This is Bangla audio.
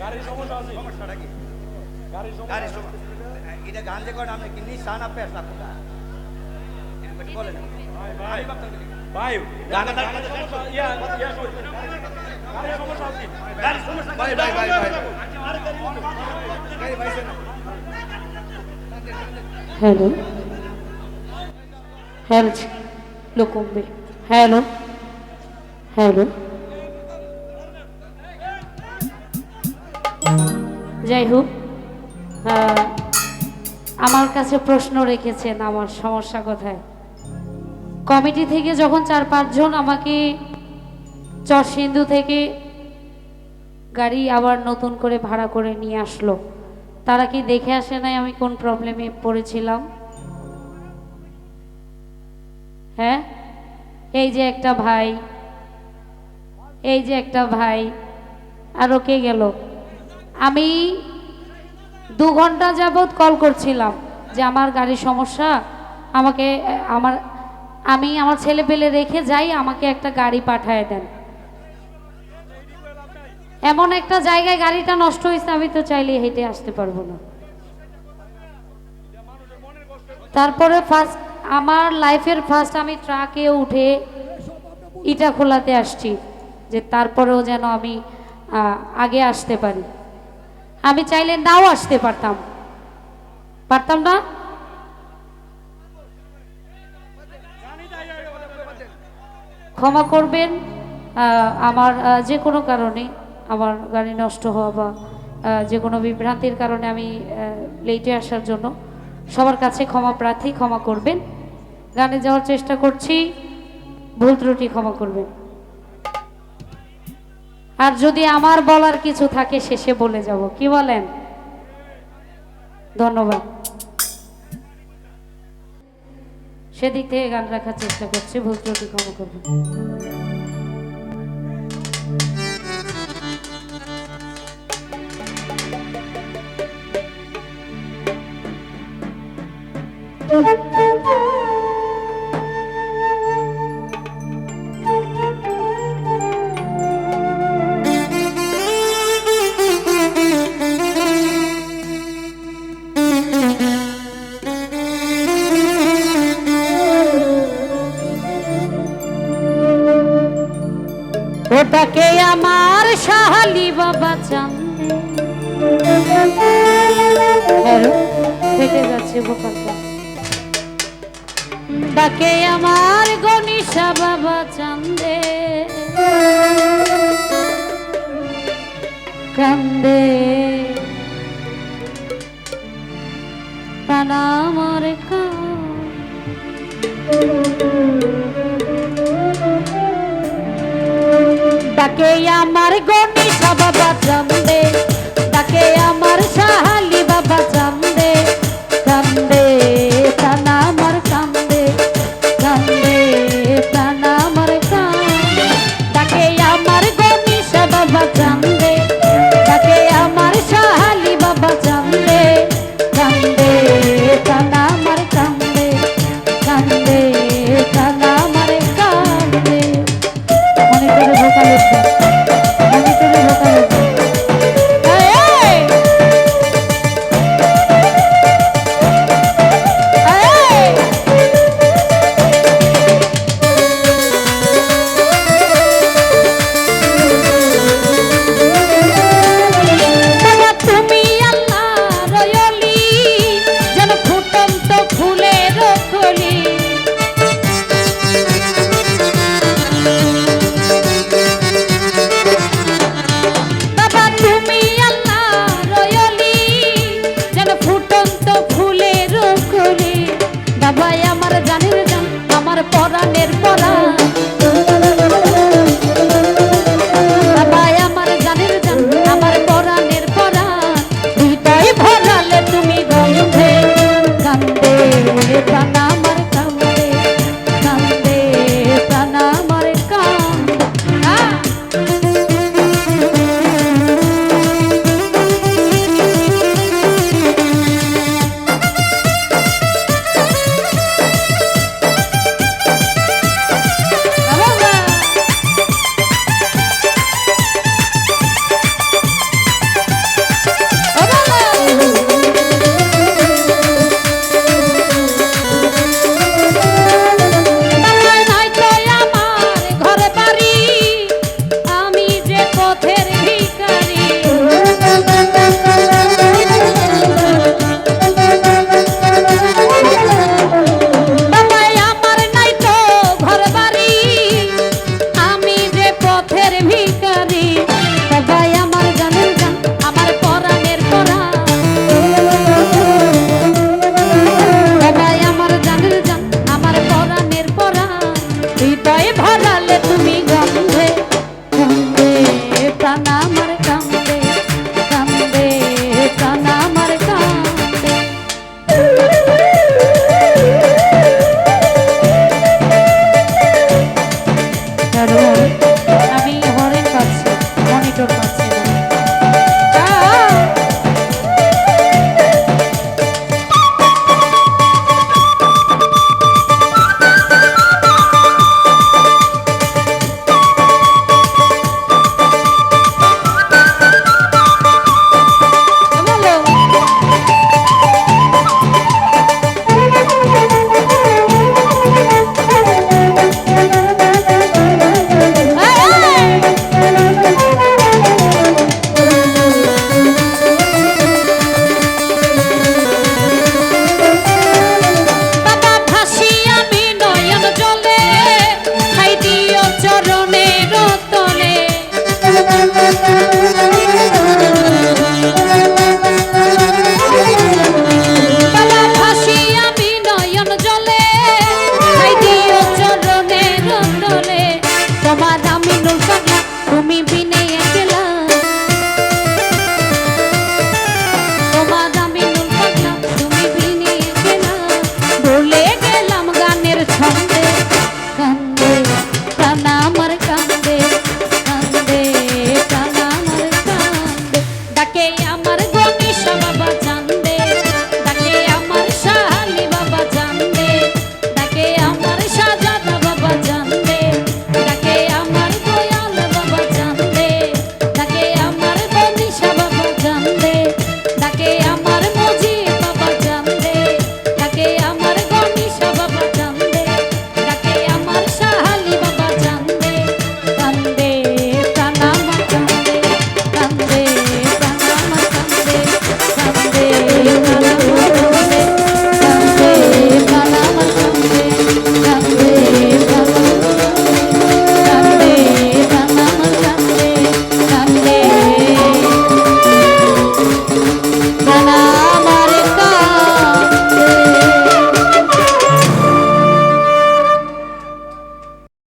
গাড়ির সমস্যা আছে সমস্যাটা কি গাড়ির সমস্যা গাড়ির সমস্যা এটা গান যে করেন আপনি কি নিশান আপে আসলা কোথা একটু বলেন ভাই ভাই আমি ভাবতাম কি- ভাই গাড়ি- গাড়ির সমস্যা ইয়া ইয়া শুন। গাড়ির সমস্যা আছে গাড়ির সমস্যা ভাই ভাই ভাই ভাই গাড়ি পাইছে না হ্যালো হ্যালো লোকম্বে হ্যালো হ্যালো যাই হোক আমার কাছে প্রশ্ন রেখেছেন আমার সমস্যা কোথায়? কমিটি থেকে যখন চার পাঁচজন আমাকে চরসিন্ধু থেকে গাড়ি আবার নতুন করে ভাড়া করে নিয়ে আসলো, তারা কি দেখে আসে নাই আমি কোন প্রবলেমে পড়েছিলাম? হ্যাঁ? এই যে একটা ভাই, এই যে একটা ভাই, আর কে গেল? আমি দু ঘণ্টা যাবৎ কল করছিলাম যে আমার গাড়ির সমস্যা, আমাকে, আমার, আমি আমার ছেলে পেলে রেখে যাই, আমাকে একটা গাড়ি পাঠায় দেন। এমন একটা জায়গায় গাড়িটা নষ্ট হয়েছে, আমি তো চাইলে হেঁটে আসতে পারব না। তারপরে ফার্স্ট আমার লাইফের ফার্স্ট আমি ট্রাকে উঠে ইটা খোলাতে আসছি, যে তারপরেও যেন আমি আগে আসতে পারি। আমি চাইলে নাও আসতে পারতাম। পারতাম না? ক্ষমা করবেন আমার যে কোনো কারণে আমার গাড়ি নষ্ট হওয়া বা যে কোনো বিভ্রান্তির কারণে আমি লেটে আসার জন্য সবার কাছে ক্ষমা প্রার্থী ক্ষমা করবেন। গানে যাওয়ার চেষ্টা করছি, ভুল ত্রুটি ক্ষমা করবেন। আর যদি আমার বলার কিছু থাকে, শেষে বলে যাব। কি বলেন? ধন্যবাদ। সেদিক থেকে গান রাখার চেষ্টা করছি, ভুল ত্রুটি ক্ষমা করবেন। ওটাকে আমার সাহালি বাবা চান। ফেটে যাচ্ছে ভোকালটা ডাকে আমার গণিসা বাবা চান্দে কান্দে প্রাণ আমার ডাকে আমার গণিসা বাবা দে ডাকে আমার সাহালি সবাই আমার জানের জান আমার পরাণের পরা। সবাই আমার জানের জান আমার পরাণের পরা। হৃদয় ভরালে তুমি গন্ধে কান্দে প্রাণা।